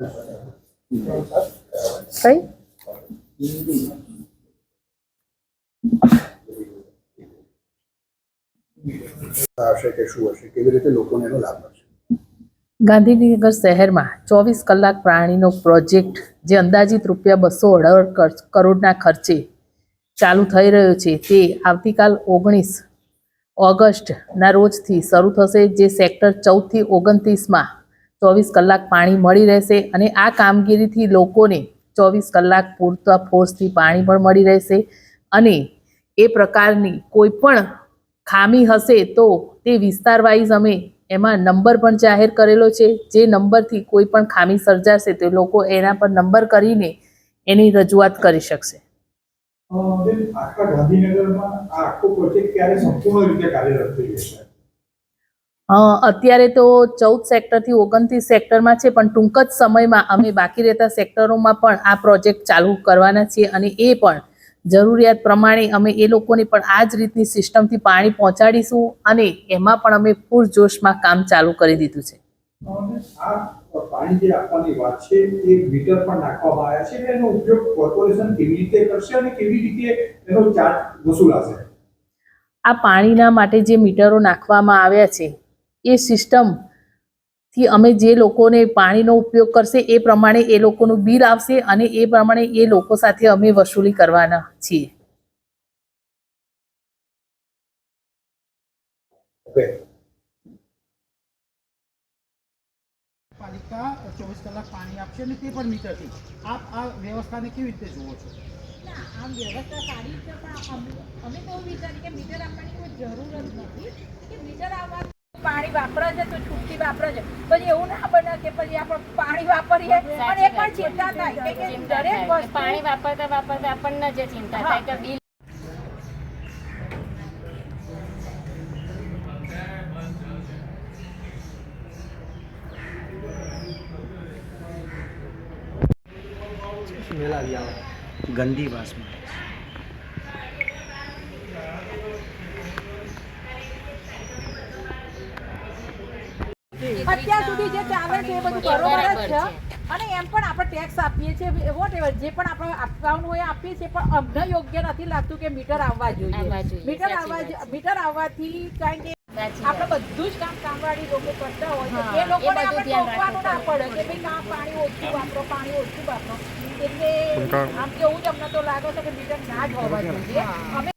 કઈ? હશે કે શું હશે? કેવી રીતે લોકોને એનો લાભ મળશે? ગાંધીનગર શહેરમાં ચોવીસ કલાક પ્રાણીનો પ્રોજેક્ટ જે અંદાજિત રૂપિયા બસો અઢાર કરોડના ખર્ચે ચાલુ થઈ રહ્યો છે તે આવતીકાલ ઓગણીસ ઓગસ્ટના રોજથી શરૂ થશે જે સેક્ટર ચૌદથી ઓગણત્રીસમાં ચોવીસ કલાક પાણી મળી રહેશે અને આ કામગીરીથી લોકોને ચોવીસ કલાક પૂરતા ફોર્સથી પાણી પણ મળી રહેશે અને એ પ્રકારની કોઈ પણ ખામી હશે તો તે વિસ્તાર વાઇઝ અમે એમાં નંબર પણ જાહેર કરેલો છે. જે નંબરથી કોઈ પણ ખામી સર્જાશે તે લોકો એના પર નંબર કરીને એની રજૂઆત કરી શકશે. ગાંધીનગરમાં આખો પ્રોજેક્ટ ક્યારે સંપૂર્ણ રીતે કાર્યરત થઈ જશે? અત્યારે તો ચૌદ સેક્ટરથી ઓગણત્રીસ સેક્ટરમાં છે પણ ટૂંક જ સમયમાં અમે બાકી રહેતા સેક્ટરોમાં પણ આ પ્રોજેક્ટ ચાલુ કરવાના છીએ અને એ પણ જરૂરિયાત પ્રમાણે અમે એ લોકોને પણ આ જ રીતની સિસ્ટમથી પાણી પહોંચાડીશું અને એમાં પણ અમે પૂરજોશમાં કામ ચાલુ કરી દીધું છે. અ, બેન, આ પાણી જે આપવાની વાત છે એ મીટર પણ નાખવામાં આવ્યા છે એનો ઉપયોગ કોર્પોરેશન કેવી રીતે કરશે અને કેવી રીતે એનો ચાર્જ વસૂલાશે? આ પાણીના માટે જે મીટરો નાખવામાં આવ્યા છે એ સિસ્ટમથી અમે જે લોકોને પાણીનો ઉપયોગ કરશે એ પ્રમાણે એ લોકોનું બિલ આવશે અને એ પ્રમાણે એ લોકો સાથે અમે વસૂલી કરવાના છીએ. પાલિકા ચોવીસ કલાક પાણી આપશે અને તે પણ મીટરથી. આપ આ વ્યવસ્થાને કેવી રીતે જુઓ છો? ના આમ વ્યવસ્થા સારી છે પણ અમે અમે તો એવું વિચારીએ કે મીટર આપવાની કોઈ જરૂર જ નથી. કે મીટર આવવા પાણી વાપરે છે તો છૂટકી વાપરે છે. પછી એવું ના બને કે પછી આપણે પાણી વાપરીએ અને એ પણ ચિંતા થાય કે- દરેક વસ્તુ પાણી વાપરતા વાપરતા આપણને જે ચિંતા થાય કે બિલ ગંદી વાસ મળે ગંદી અત્યાર સુધી જે ચાલે છે એ બધું બરોબર જ છે. અને એમ પણ આપણે ટેક્સ આપીએ છીએ વોટ જે પણ આપણે આપવાનું હોય આપીએ છીએ પણ અમને યોગ્ય નથી લાગતું કે મીટર આવવા જોઈએ. મીટર આવવા મીટર આવવાથી કારણ કે આપણે બધું જ કામ કામવાળી લોકો કરતા હોય એ લોકોને આપણે ધ્યાન ના પડે. કે ભાઈ ના પાણી ઓછું વાપરો પાણી ઓછું વાપરો. એટલે આમ કેવું જ અમને તો લાગે છે કે મીટર ના જ હોવા જોઈએ. અમે